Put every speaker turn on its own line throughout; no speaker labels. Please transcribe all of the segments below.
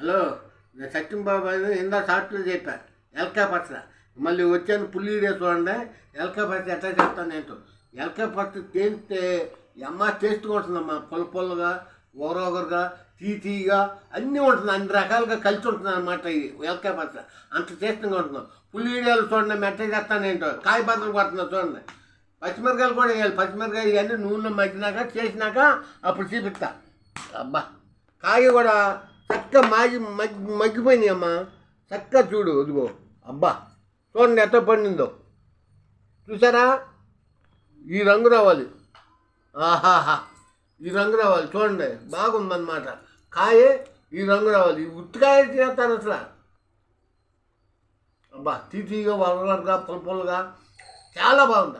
Hello నేను సత్యం బాబు అని ఇందా సాఫ్ట్వేర్ చెప్పా ఎల్కా పచ్చ మళ్ళీ వచ్చాను పుల్లి వీడియో చూడండి. ఎల్కా పచ్చ ఎట్లా చెప్తాను నేను ఎల్కా పచ్చ చేస్తే అమ్మ టేస్ట్ ఉంటుందమ్మా పొల పొల్లగా ఒకరొకరుగా తీ తీగా అన్నీ ఉంటుంది. అన్ని రకాలుగా కలిసి ఉంటుంది అనమాట ఇది ఎల్కా పచ్చ అంత టేస్ట్గా ఉంటుంది. పుల్లి వీడియోలు చూడండి మెట్ట ఎట్లా చేస్తాను ఏంటో. కాయ బద్దలు పడుతుందో చూడండి. పచ్చిమిరకాయలు కూడా వేయాలి. పచ్చిమిరకాయలు ఇవన్నీ నూనెలో మగ్గినాక చేసినాక అప్పుడు చూపిస్తా. అబ్బా. కాయ కూడా చక్కగా మాగి మగ్గి మగ్గిపోయినాయి అమ్మా. చక్కగా చూడు అదిగో అబ్బా చూడండి ఎంత పండిందో. చూసారా? ఈ రంగు రావాలి. ఆహాహా. ఈ రంగు రావాలి. చూడండి బాగుందన్నమాట. కాయే ఈ రంగు రావాలి. ఉత్తికాయ తినేస్తారు అసలు. అబ్బా తీతీగా వరవరగా పులుపులుగా చాలా బాగుంది.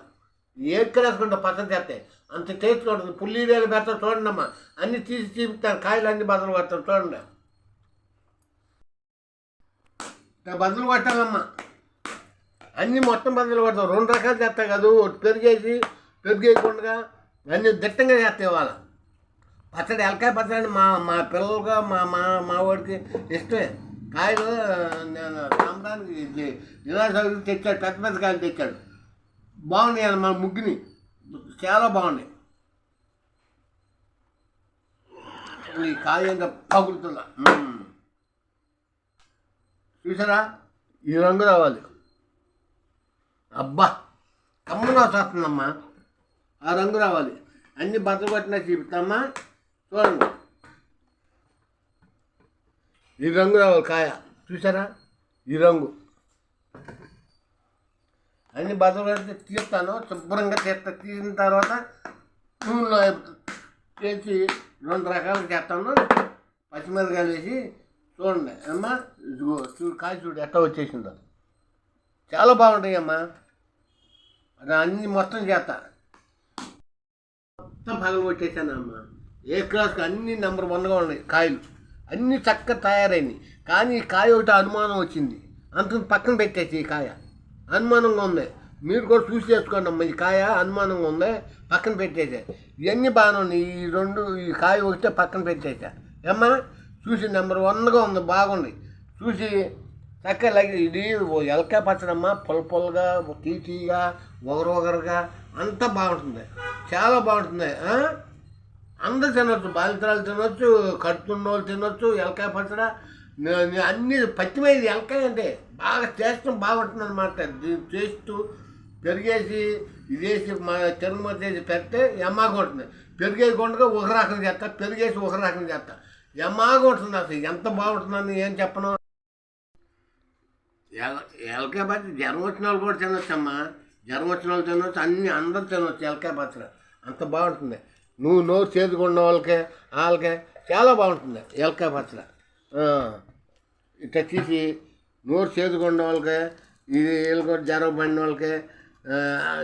ఏక్కడేసుకుంటా పక్కన చేస్తే అంత టేస్ట్ ఉంటుంది. పుల్లీరేలు పెడతారు చూడండి అమ్మా అన్నీ తీసి తీపిస్తాను. కాయలు అన్ని బదులు పెడతారు చూడండి ఇట్లా బదులు కొట్టాలమ్మా. అన్నీ మొత్తం బదులు కొడతాం. రెండు రకాలు చేస్తాయి కదా. ఒకటి పెరిగేసి పెరిగేయకుండా అన్నీ దిట్టంగా చేస్తాయి ఇవాళ. పచ్చడి ఎలకాయ పచ్చడి మా మా పిల్లలుగా మా మా మా వాడికి ఇష్టమే. కాయలు నేను సాంబ్రానికి ఇది తెచ్చాడు. పెద్ద పెద్ద కాయలు తెచ్చాడు. బాగున్నాయి అన్న ముగ్గుని. చాలా బాగున్నాయి. ఈ కాయ ఇంకా పగులుతుందా? చూసారా? ఈ రంగు రావాలి. అబ్బా కమ్మున వస్తుందమ్మా ఆ రంగు రావాలి. అన్ని బట్టలు పట్టిన చూపిస్తామ్మా. చూడండి. ఈ రంగు రావాలి కాయ. చూసారా? ఈ రంగు. అన్ని బట్టలు పడితే తీస్తాను శుభ్రంగా తీస్తా. తీసిన తర్వాత నూనెలో చేసి రెండు రకాలు చేస్తాను. పచ్చిమిరకాయలు వేసి చూడండి అమ్మా ఇదిగో చూడు కాయ చూడు ఎట్లా వచ్చేసిందో చాలా బాగుంటాయి అమ్మా అది అన్ని మొత్తం చేస్తా. మొత్తం పగలు వచ్చేసాను అమ్మ ఏ క్లాస్కి అన్ని నెంబర్ వన్గా ఉన్నాయి కాయలు. అన్ని చక్కగా తయారైనవి కానీ ఈ కాయ ఒకటి అనుమానం వచ్చింది. అంత పక్కన పెట్టేసి ఈ కాయ. అనుమానంగా ఉంది. మీరు కూడా చూసి చేసుకోండి అమ్మ ఈ కాయ అనుమానంగా ఉంది. పక్కన పెట్టేసా. ఇవన్నీ బాగానే ఉన్నాయి. ఈ రెండు ఈ కాయ ఒకటే పక్కన పెట్టేసా. ఏమ్మా చూసి నెంబర్ వన్గా ఉంది బాగుంది. చూసి చక్కగా లగి ఇది ఓ ఎలకాయ పచ్చడమ్మ పొల పొలగా తీ తీగా ఒకరు ఒకరుగా అంతా బాగుంటుంది. చాలా బాగుంటుంది ఆ? అందరు తినొచ్చు బాలితరాలు తినొచ్చు కడుతున్నోళ్ళు తినొచ్చు ఎలకాయ పచ్చడ. అన్ని పచ్చిమైంది ఎలకాయ అంటే బాగా టేస్ట్ బాగుంటుంది అనమాట టేస్ట్ పెరిగేసి ఇదేసి మా తిరుమల చేసి పెడితే ఎమ్మాగా ఉంటుంది. పెరిగేసి కొండగా ఒక రకం చేస్తా పెరిగేసి ఒక రకం చేస్తా. ఎమ్మాగా ఉంటుంది అసలు? ఎంత బాగుంటుందని ఏం చెప్పను? ఎల- ఎలకాయ పచ్చడి జ్వరం వచ్చిన వాళ్ళు కూడా తినొచ్చమ్మా. జ్వరం వచ్చిన వాళ్ళు తినొచ్చు అన్ని అందరూ తినొచ్చు ఎలకాయ పచ్చడి అంత బాగుంటుంది. నువ్వు నోరు చేదుకున్న వాళ్ళకే వాళ్ళకే చాలా బాగుంటుంది ఎలకాయ పచ్చడి ఇట్లా తీసి నోరు చేదుకున్న వాళ్ళకే ఇది వీళ్ళకి కూడా జ్వరం పడిన వాళ్ళకే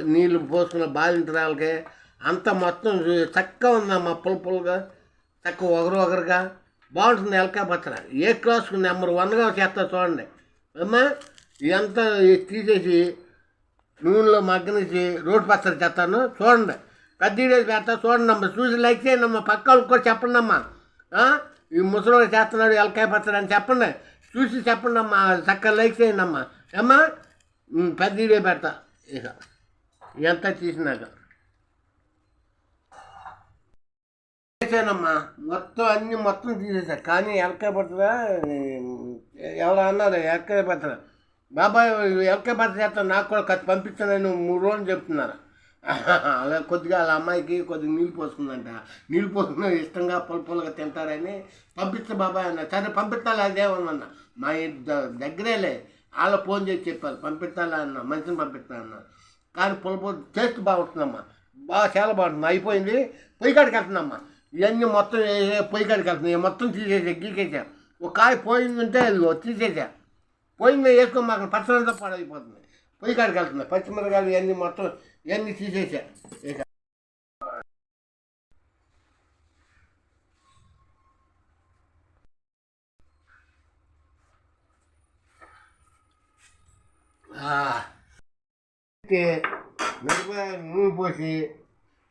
నీళ్ళు పోసుకున్న బాలింటర్ వాళ్ళకే అంత మొత్తం చక్కగా ఉందమ్మా పుల్ల తక్కువ ఒకరు ఒకరుగా. బాగుంటుంది ఎలకాయ పచ్చడి ఏ క్లాస్కు నెంబర్ వన్గా చేస్తా చూడండి. అమ్మా ఇదంతా తీసేసి నూనెలో మగ్గనిచ్చి రోడ్డు పచ్చడి చేస్తాను. చూడండి. పెద్ద వీడియోస్ పెడతా చూడండి అమ్మా. చూసి లైక్ చేయండి అమ్మా. పక్క వాళ్ళకి కూడా చెప్పండి అమ్మా. ఈ ముసలి చేస్తున్నాడు ఎలకాయ పచ్చడి అని చెప్పండి. చూసి చెప్పండి అమ్మా. చక్కగా లైక్ చేయండి అమ్మా. అమ్మా పెద్ద వీడియో పెడతా. ఇక ఎంత తీసినాక. తీసేసానమ్మా మొత్తం అన్ని మొత్తం తీసేసా కానీ ఎలకాయ పడుతుందా ఎవరు అన్నారు ఎలకాయ పడుతుందా బాబాయ్ ఎలకాయ పడుతుంది చేస్తాను నాకు కూడా ఖర్చు పంపించానని మూడు రోజులు చెప్తున్నారు. అలా కొద్దిగా వాళ్ళ అమ్మాయికి కొద్దిగా నీళ్ళు పోసుకుందంట నీళ్ళు పోసుకున్న ఇష్టంగా పొలపొలగా తింటారని పంపించ బాబాయ్ అన్న సరే పంపిస్తాను అదేమన్నా మా దగ్గరేలే. వాళ్ళ ఫోన్ చేసి చెప్పారు పంపిస్తాలా అన్న మనిషిని పంపిస్తా అన్న. కానీ పొలపొల టేస్ట్ బాగుంటుందమ్మా. బాగా చాలా బాగుంటుంది. అయిపోయింది. పొయ్యి కాడికి వెళ్తుందమ్మా ఇవన్నీ మొత్తం పొయ్యి కాడికి వెళ్తున్నాయి. మొత్తం తీసేసా గీకేసా. ఒక కాయ పోయిందంటే అది తీసేసా. పోయిందో వేసుకొని మాకు పచ్చడంతా పాడైపోతుంది. పొయ్యి కాడికి వెళ్తుంది పచ్చిమిరకాయలు ఇవన్నీ మొత్తం ఇవన్నీ తీసేసా. మిరపకాయ నూనె పోసి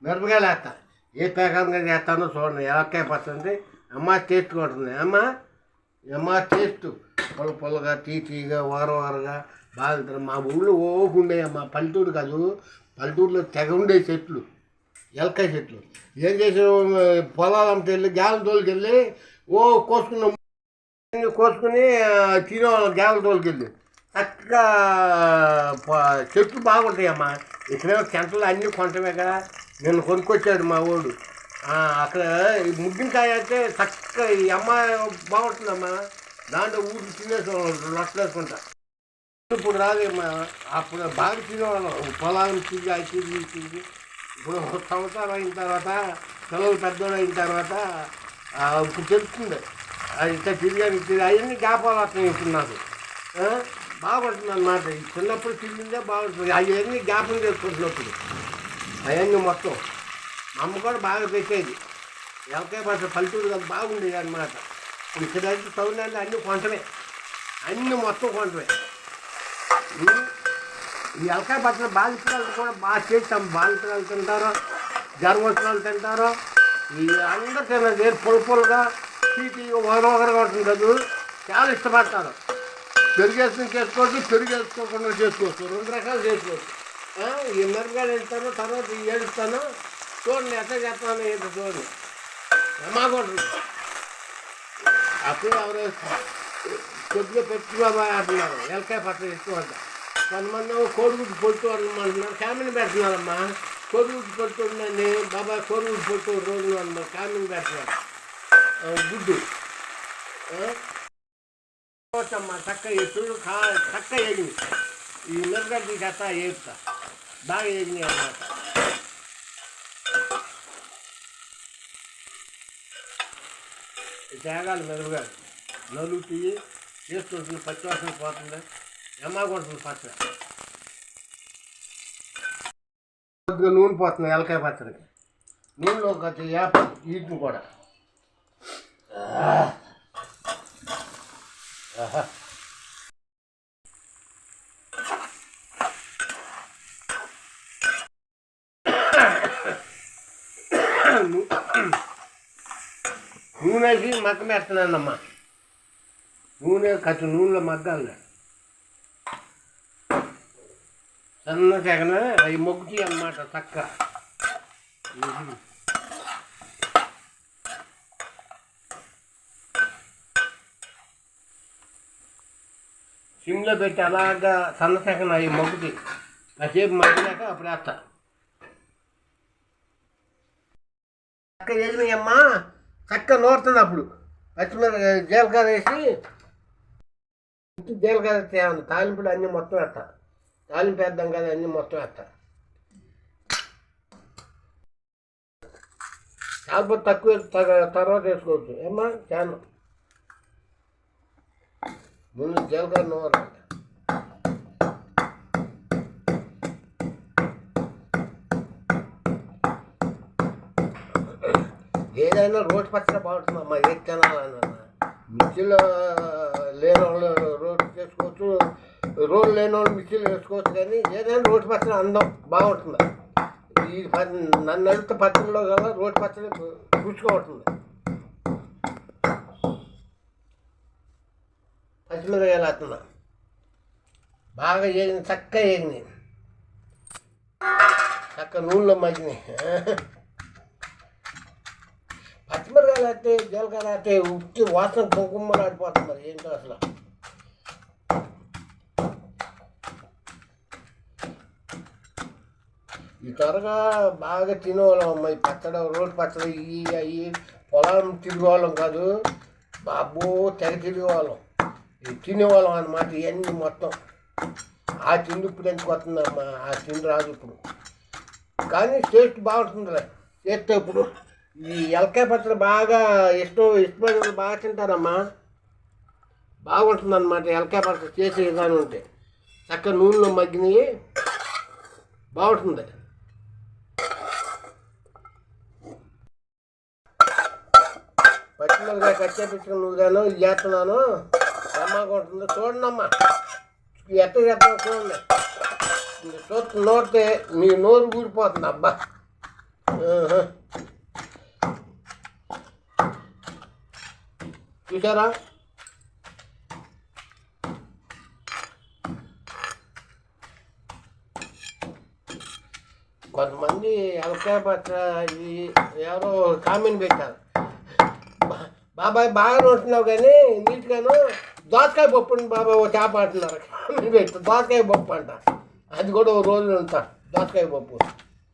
మిరపకాయలు వేస్తా. ఏ ప్రకారంగా చేస్తానో చూడండి ఎలక్కాయ పడుతుంది అమ్మ టేస్ట్ కొడుతుంది అమ్మ అమ్మ టేస్ట్ పొల పొలగా తీ తీగా వార వారగా బాగా మా ఊళ్ళో ఓకుండే మా పల్లెటూరు కాదు పల్లెటూరులో తెగ ఉండే చెట్లు ఎలకాయ చెట్లు. ఏం చేసాం పొలాలు వెళ్ళి గాలి తోలికి వెళ్ళి ఓ కోసుకున్నాం కోసుకుని తినేవాళ్ళం గాలి తోలికి వెళ్ళి చక్కగా చెట్లు బాగుంటాయమ్మా. ఇక్కడేమో సెంటర్లో అన్నీ కొంటమే కదా. నేను కొనుక్కొచ్చాడు మా వాడు అక్కడ ఈ ముగ్గినకాయ అయితే చక్కగా ఈ అమ్మాయి బాగుంటుందమ్మా. దాంట్లో ఊరికి తినేసి రొట్టెలు ఇప్పుడు రాదేమ్మా అప్పుడు బాగా తినేవాళ్ళం. పొలాలను తిరిగి అది తిరిగి తిరిగి. ఇప్పుడు సంవత్సరం అయిన తర్వాత పిల్లలు పెద్దోడు అయిన తర్వాత ఇప్పుడు తెలుస్తుంది. అది ఇట్లా తిరిగాను తిరిగి అవన్నీ జ్ఞాపకాలు వస్తున్నాయి ఇప్పుడు నాకు. బాగుంటుంది అన్నమాట చిన్నప్పుడు తిరిగిందే బాగుంటుంది. అవన్నీ జ్ఞాపకం చేసుకుంటున్నప్పుడు. అవన్నీ మొత్తం. మా అమ్మ కూడా బాగా పెట్టేది ఎవరికే పట్ల పల్లెటూరు కదా బాగుండేది అనమాట ఇక్కడైతే టౌన్ అంటే అన్నీ కొంటమే అన్నీ మొత్తం కొంటమే ఈ ఎలకాయ పట్ల బాధితురాలు కూడా బాగా చేస్తాం. బాధితురాలు తింటారు జర్మస్తురాలు తింటారు. ఈ అందరూ తిన్నారు వేరు పొల పొలగా తీపి ఒకరొకరుగా ఉంటుంది కదా. చాలా ఇష్టపడతారు. పెరుగు వేసుకుని చేసుకోవచ్చు పెరుగు వేసుకోకుండా చేసుకోవచ్చు. రెండు రకాలు చేసుకోవచ్చు. ఈ మిరపకాయలు వెళ్తాను తర్వాత ఏడుస్తాను చూడండి ఎట్లా చేస్తాను ఏంటి చూడండి. ఏమాకుంటుంది అప్పుడు ఎవరు కొద్దిగా పెట్టుకోబా అంటున్నారు. ఎలకాయ పట్ల ఎక్కువంట కొంతమంది కోడిగుడ్డు పొట్టు అంటున్నారు. కామిని పెడుతున్నారమ్మా. కోడిగుడ్డు పొట్టు ఉందండి. బాబా కోడిగుడ్డు పొట్టు రోజు అన్నమాట కామిని పెడుతున్నారు. గుడ్డు. అమ్మా చక్క ఎప్పుడు చక్క ఎగిని ఈ మిరగడ్డి చేస్తా ఏపుతా బాగా వేగినాయి అన్నమాట తేగాలి మెరుగుగాలి నలుగు తీయి చేసుకుంటుంది పచ్చివాసన పోతుంది ఎమ్మాకుంటుంది పచ్చడి కొద్దిగా నూనె పోతుంది ఎలకాయ పచ్చడికి నూనెలో కొంచెం వేప వీటిని కూడా ఆహా. నూనె వేసి మక్క పెడుతున్నానమ్మా నూనె కచ్చు నూనెలో మగ్గాలి. సన్న తెగన? అవి మొగ్గుతాయి అన్నమాట చక్క సిమ్లో పెట్టి అలాగా సన్న తెగన అవి మొగ్గుతాయి కాసేపు మగ్గినాక అప్పుడు వేస్తా. చక్క వేసినాయమ్మా చక్కగా నోరుతుంది అప్పుడు. పచ్చిమిరపకాయ జీలకర్ర వేసి జీలకర్ర తేను తాలింపులు అన్నీ మొత్తం వేస్తా. తాలింపు వేద్దాం కదా అన్నీ మొత్తం వేస్తా. కాకపోతే తక్కువ తర్వాత వేసుకోవచ్చు. ఏమ్మా చాను. ముందు జీలకర్ర నోరు ఏదైనా రోడ్డు పచ్చడి బాగుంటుందమ్మా ఏది తినాలన్నా మిక్సీలో లేని వాళ్ళు రోడ్డు చేసుకోవచ్చు రోడ్డు లేని వాళ్ళు మిక్సీలు వేసుకోవచ్చు కానీ ఏదైనా రోడ్డు పచ్చడి అందం బాగుంటుంది. ఈ ప- నన్ను అడిగితే పచ్చడిలో కదా రోడ్డు పచ్చడి రుచిగా ఉంటుంది. పచ్చిమిరకాయలు వేస్తున్నా బాగా ఏగిన చక్కగా ఏగినాయి. చక్క నూనెలో మగ్గినాయి. పచ్చిమిరకాయలు అయితే జీలకర్ర అయితే ఉట్టి వాసన కుంకుమలు ఆడిపోతుంది మరి ఏంటో అసలు. ఈ త్వరగా బాగా తినేవాళ్ళం అమ్మ ఈ పచ్చడి రోడ్డు పచ్చడి ఇవి అవి పొలం తిరిగేవాళ్ళం కాదు బాబు తెగ తిరిగేవాళ్ళం. ఇవి తినేవాళ్ళం అనమాట ఇవన్నీ మొత్తం. ఆ తిండి ఇప్పుడు ఎందుకు వస్తుందమ్మా? ఆ తిండి రాదు ఇప్పుడు. కానీ టేస్ట్ బాగుంటుందిలే. చేస్తే ఇప్పుడు ఈ ఎలకాయ పచ్చడి బాగా ఇష్టం ఇష్టమైన బాగా తింటారమ్మా. బాగుంటుంది అనమాట ఎలకాయ పచ్చడి చేసే విధానం ఉంటే చక్క నూనెలో మగ్గినవి బాగుంటుంది. పచ్చిమిరకాయ కచ్చే పెట్టుకుని నువ్వుగాను ఇది చేస్తున్నాను. అమ్మగా ఉంటుంది. చూడండమ్మా. ఎట్ట చేస్తాను చూడండి. ఇంక చూస్తే నోడితే నీ నోరు ఊరిపోతుంది అబ్బా. చూసారా కొంతమంది అలకాయ పట్ట ఇది ఎవరో కామెంట్ పెట్టారు. బాబాయ్ బాగా నోటున్నావు కానీ నీట్గాను దోసకాయ పప్పు బాబాయ్ ఓ చేప అంటున్నారు. కామెంట్ పెట్టారు దోసకాయ పప్పు అంట. అది కూడా ఒక రోజు ఉంటాను దోసకాయ పప్పు.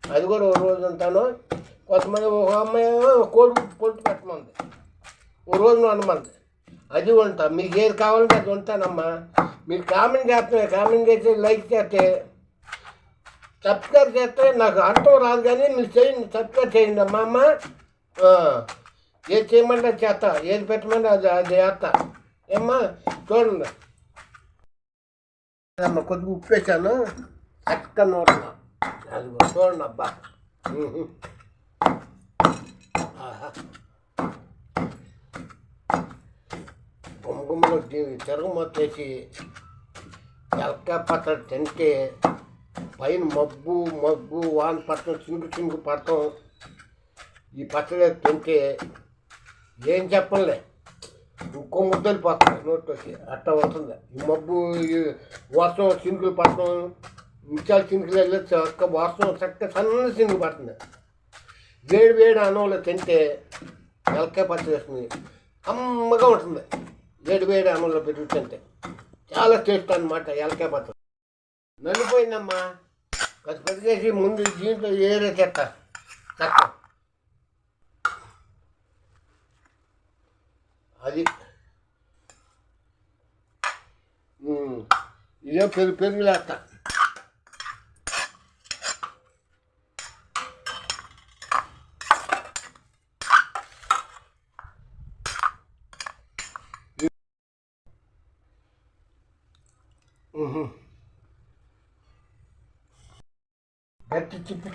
అది కూడా ఒక రోజు ఉంటాను. కొంతమంది ఒక అమ్మాయి కోడి పొట్టు పెట్టమంది. రోజు అనమంది అది ఉంటా మీకు ఏది కావాలంటే అది ఉంటానమ్మా మీరు కామెంట్ చేస్తే కామెంట్ చేసి లైక్ చేస్తే సబ్స్క్రైబ్ చేస్తే నాకు అర్థం రాదు కానీ మీరు చేయండి. సబ్స్క్రైబ్ చేయండి అమ్మా అమ్మ. ఏది చేయమంటే చేస్తా. ఏది పెట్టమంటే అది అది చేస్తా. ఏమ్మా చూడండి. అమ్మ కొద్దిగా ఉప్పు వేసాను చక్క అది చూడండి అబ్బా ఉహు. ఆహా. గుమ్మగుమ్మలో తిరగమొత్తేసి ఎలక పచ్చడి తింటే పైన మబ్బు మబ్బు వాన పట్టడం చింగు చింగు పడటం ఈ పచ్చడి తింటే ఏం చెప్పలే ఇంకో ముద్దలు పడతాయి నోట్లోకి అట్ట వస్తుంది. ఈ మబ్బు ఈ వర్షం చింకులు పడటం మించాలు చింకులు వెళ్ళి చక్క వర్షం చక్క సన్న చింకులు పడుతుంది. వేడి వేడి అన్నంలో తింటే ఎలకాయ పచ్చడి వేస్తుంది. కమ్మగా ఉంటుంది. వేడి వేడి అన్నంలో పెరుగు చాలా టేస్ట్ అనమాట ఎలకే పచ్చడి. నలిపోయిందమ్మా. కొద్ది కొద్దిగేసి ముందు దీంట్లో ఏరే చెత్త. చెత్త. అది. ఇదే పెరుగు పెరుగులేస్తా గట్టి చిప్పి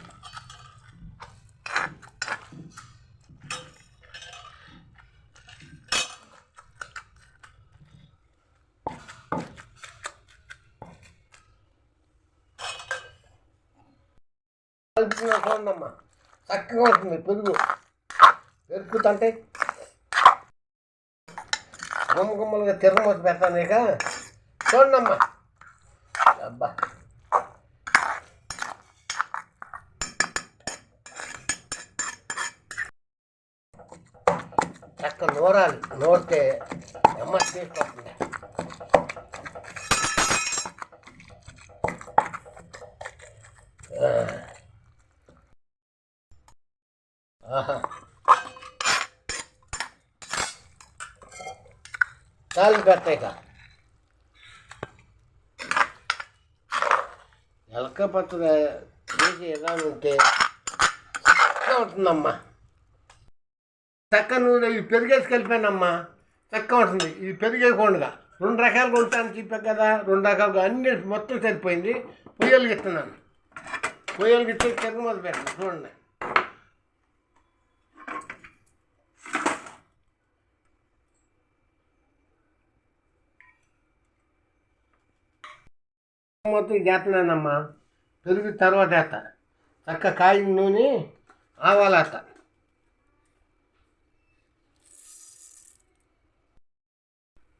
కలుపుతున్నా చూడమ్మా చక్కగా ఉంటుంది పెరుగు పెరుగుతుంటే గుమ్మ గుమ్మలుగా తిరగమొచ్చి పెడతాను ఇక. చూడమ్మా అబ్బా. చక్క నూరాలి నూరితే అమ్మ తీసుకొస్తుంది ఆహా చాలు పెట్టాక ఎలక పచ్చడి చేసి ఎలా ఉంటే చక్కగా ఉంటుందమ్మా చక్క నూనె ఇవి పెరిగేసి కలిపానమ్మా. చెక్క ఉంటుంది. ఇది పెరిగేయకుండా రెండు రకాలుగా ఉంటాను చెప్పా కదా. రెండు రకాలుగా. అన్ని మొత్తం సరిపోయింది. పొయ్యలు ఇస్తున్నాను పొయ్యలు ఇచ్చే చెరుకు మొదలు పెట్టాను చూడండి. మొత్తం చేస్తున్నానమ్మా. పెరుగు తర్వాత వేస్తా. చక్క కాయ నూనె ఆవాలు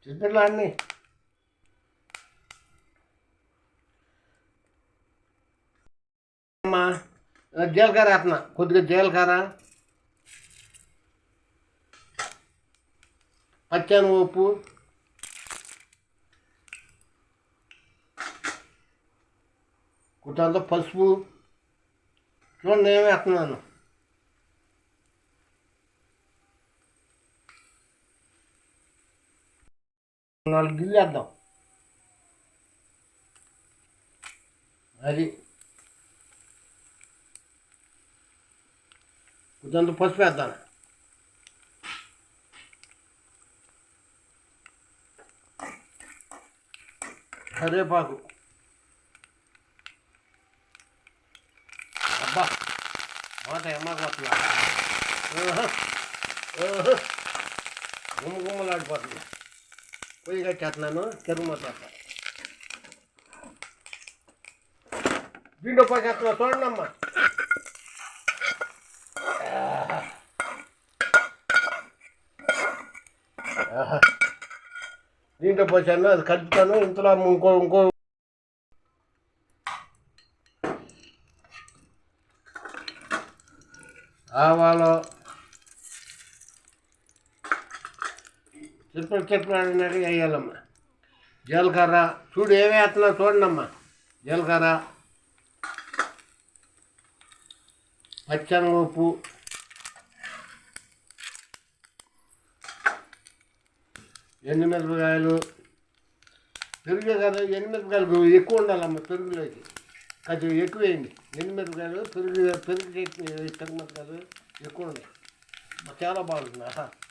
వేస్తా అన్నీ. అమ్మా జీలకర్ర వేస్తున్నా కొద్దిగా జీలకర్ర పచ్చని ఉప్పు. కొంత పసుపు. చూడండి ఏమి వేస్తున్నాను నాలుగు గిల్లు వేద్దాం. అది కొంచెంత పసుపు వేద్దాం. కరివేపాకు. అబ్బా మాట ఎమ్మకపోతున్నా గుమ్మ గుమ్మలాడిపోతుంది పొయ్యి కట్టేస్తున్నాను తిరుమల దీంట్లో పోసేస్తున్నా చూడండి అమ్మా దీంట్లో పోసాను అది కలుపుతాను ఇంతలో ఇంకో ఇంకో ఆవాలు చెప్పిన చెప్పినాడు వేయాలమ్మా. జీలకర్ర చూడు ఏమి వేస్తున్నా చూడండమ్మా. జీలకర్ర పచ్చనగపప్పు ఎండుమిరపకాయలు పెరుగు కదా ఎండుమిరపకాయలు ఎక్కువ ఉండాలమ్మా పెరుగులోకి. కొంచెం ఎక్కువ వేయండి ఎండుమిరపకాయలు పెరుగు పెరుగు చట్నీ మిరపకాయలు ఎక్కువ ఉండాలి. చాలా బాగుంటుంది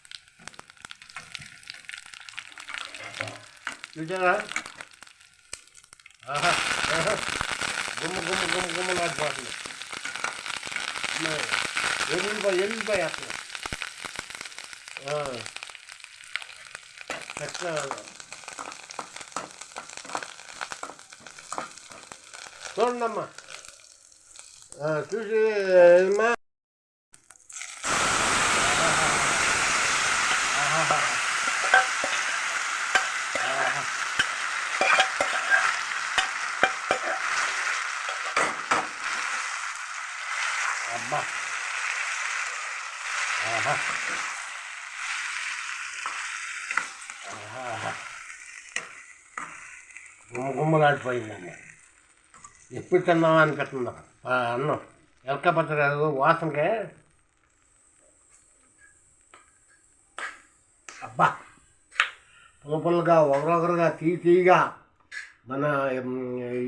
ఆహా చూసారా ఆహా ఆహా గుమ్మ గుమ్మ గుమ్మ గుమ్మ నాటిపోతుంది ఎల్లిపాయ ఎల్లిపాయ అసలు చక్కగా చూడండమ్మా ఆ, చూసి అమ్మా అబ్బా ఆహా ఆహా. గుమ్మ గుమ్మలాడిపోయిందమ్మా ఎప్పుడు తిన్నావా అనిపిస్తుంది? అన్నం. ఎలక పచ్చడి వాసనకే. అబ్బా! పుల్ల పుల్లగా ఒకరొకరుగా తీ తీగా మన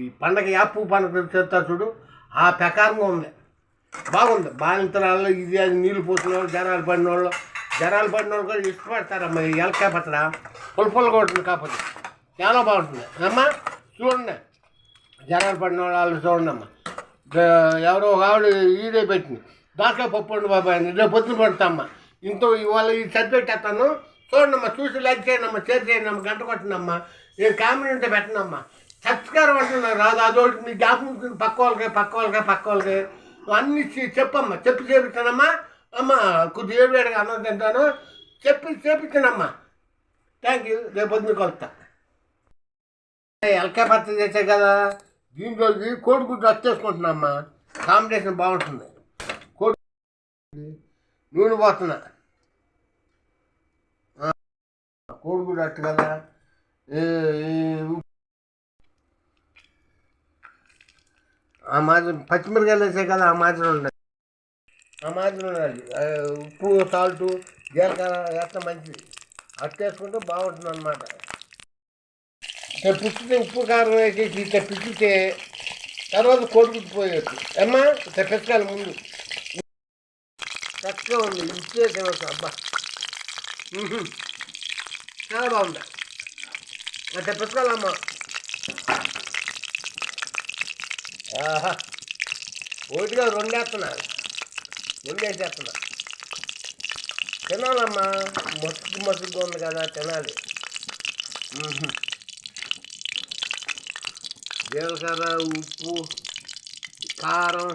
ఈ పండగ యాపు పండగ చేస్తారు చూడు ఆ ప్రకారంగా ఉంది. బాగుంది. బాలింతరాల్లో ఇది అది నీళ్ళు పోసిన వాళ్ళు జనాలు పడిన వాళ్ళు జనాలు పడిన వాళ్ళు కూడా ఇష్టపడతారమ్మా ఈ ఎలకాయ పచ్చడ. పుల్ల ఉంటుంది కాకపోతే. చాలా బాగుంటుంది. అమ్మా చూడండి. జనాలు పడిన వాళ్ళు చూడండి ఎవరో ఒక ఆవిడ ఈడే పెట్టింది. దాకా పప్పు ఉండి బాబాయ్ అని. రేపు పొద్దున పడతామ్మా ఇంత ఇవాళ ఈ చదిపెట్టేస్తాను చూడండమ్మా చూసి లైక్ చేయండమ్మా షేర్ చేయండి అమ్మ గంట కొట్టండమ్మా నేను కామెడీ ఉంటే పెట్టనమ్మా. సత్కారం అంటున్నారు రాదు అదొకటి మీ జ్ఞాపకం పక్క వాళ్ళకి పక్క వాళ్ళకే పక్క వాళ్ళకే. అన్నీ చెప్పమ్మా. చెప్పి చేపిస్తానమ్మా. అమ్మ కొద్దిగా వేడిగా అన్నం తింటాను. చెప్పి చేపించానమ్మా థ్యాంక్ యూ రేపు పొద్దున కలుస్తా. ఎలకాయ పచ్చడి చేసే కదా. దీంట్లోకి కోడిగుడ్డు వచ్చేసుకుంటున్నామ్మా కాంబినేషన్ బాగుంటుంది. కోడి నూనె పోతున్నా కోడిగుడ్డు అట్టు కదా. ఆ మాదిరి పచ్చిమిరకాయలు వేసే కదా ఆ మాదిరి ఉండదు. ఆ మాదిరి ఉండాలి. ఉప్పు సాల్ట్ జీలకర్ర వేస్తే మంచిది. అట్టేసుకుంటే బాగుంటుంది అనమాట ఇట్లా ఉప్పు కారం వేసేసి ఇట్లా పిచ్చితే తర్వాత కొడుకుకి పోయొచ్చు. అమ్మా ఇట్లా పెట్టాలి ముందు. చక్కగా ఉంది. ఇచ్చే తినొచ్చు అబ్బా. చాలా బాగుంది. అట్లా పెట్టుకోవాలమ్మా ఆహా. ఒకటిగా రెండేస్తున్నారు రెండేసేస్తున్నా తినాలమ్మా. మస్తుగు మస్తుగా ఉంది కదా తినాలి. జీలకర్ర ఉప్పు కారం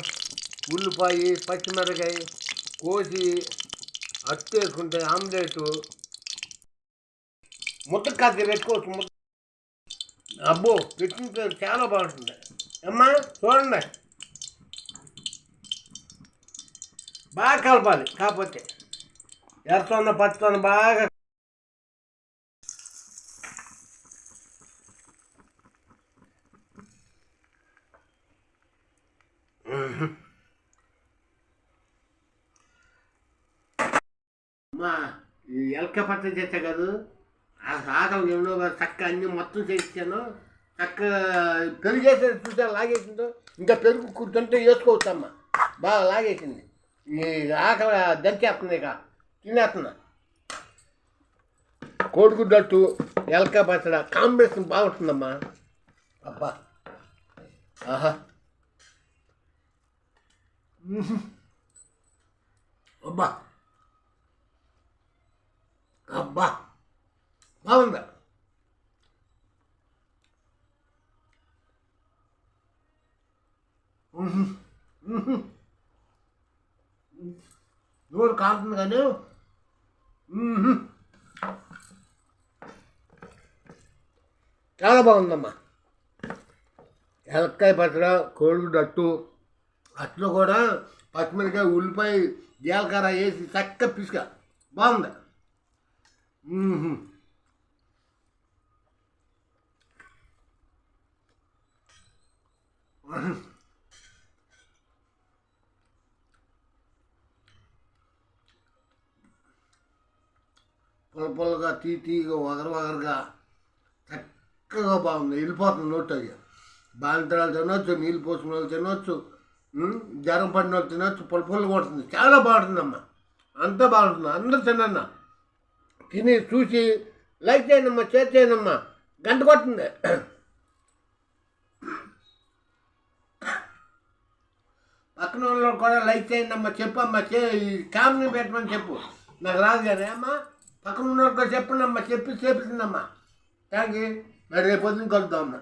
ఉల్లిపాయ పచ్చిమిరకాయ కోసి అట్టేసుకుంటే ఆమ్లెట్. ముద్ద కాదు పెట్టుకోవచ్చు ముద్ద. అబ్బో పెట్టిన చాలా బాగుంటుంది. అమ్మా చూడండి. బాగా కలపాలి. కాకపోతే ఎర్రతోన్న పచ్చతోన్న బాగా అమ్మా ఎలక పచ్చ చేసా కాదు. ఆ సాగం ఏమో చక్క అన్ని మొత్తం చేయించాను. చక్క పెరుగు చేసేది చూసా లాగేసిందో? ఇంకా పెరుగు కూర్చుంటే వేసుకోవచ్చమ్మా. బాగా లాగేసింది. ఈ ఆకలి దంచేస్తుంది ఇక. తినేస్తున్నా కోడిగుడ్డట్టు ఎలక పచ్చడ కాంబినేషన్ బాగుంటుందమ్మా. అబ్బా. ఆహా. అబ్బా. అబ్బా. బాగుందా. Mm-hmm. నోరు కాలుతుంది కానీ. చాలా బాగుందమ్మా. ఎలక్కాయ పచ్చడ కోడిగుడ్డు అట్టు అట్లో కూడా పచ్చిమిరకాయ ఉల్లిపాయ జీలకర్ర వేసి చక్క పిసుక. బాగుంది. మ్మ్హ్మ్. పుల్ల పుల్లగా తీ తీగా వగర వగరగా చక్కగా బాగుంది. వెళ్ళిపోతుంది నోట్ నోట్లోకి బాలింతరాలు తినొచ్చు నీళ్ళు పోసిన వాళ్ళు తినొచ్చు జ్వరం పడిన వాళ్ళు తినొచ్చు పుల్ల కొడుతుంది. ఉంటుంది చాలా బాగుంటుందమ్మా. అంతా బాగుంటుంది. అందరూ తినన్న. తిని చూసి లైక్ చేయనమ్మా షేర్ చేయనమ్మా గంట కొట్టింది. పక్కన వాళ్ళు కూడా లైక్ చేయండి అమ్మా చెప్పమ్మా చే కామెడీ పెట్టమని చెప్పు. నాకు రాదు కానీ అమ్మా పక్కన ఉన్న చెప్పండి అమ్మా చెప్పి చేపిస్తుందమ్మా థ్యాంక్ యూ మరి రేపు పొద్దున్న కలుద్దాం అమ్మా.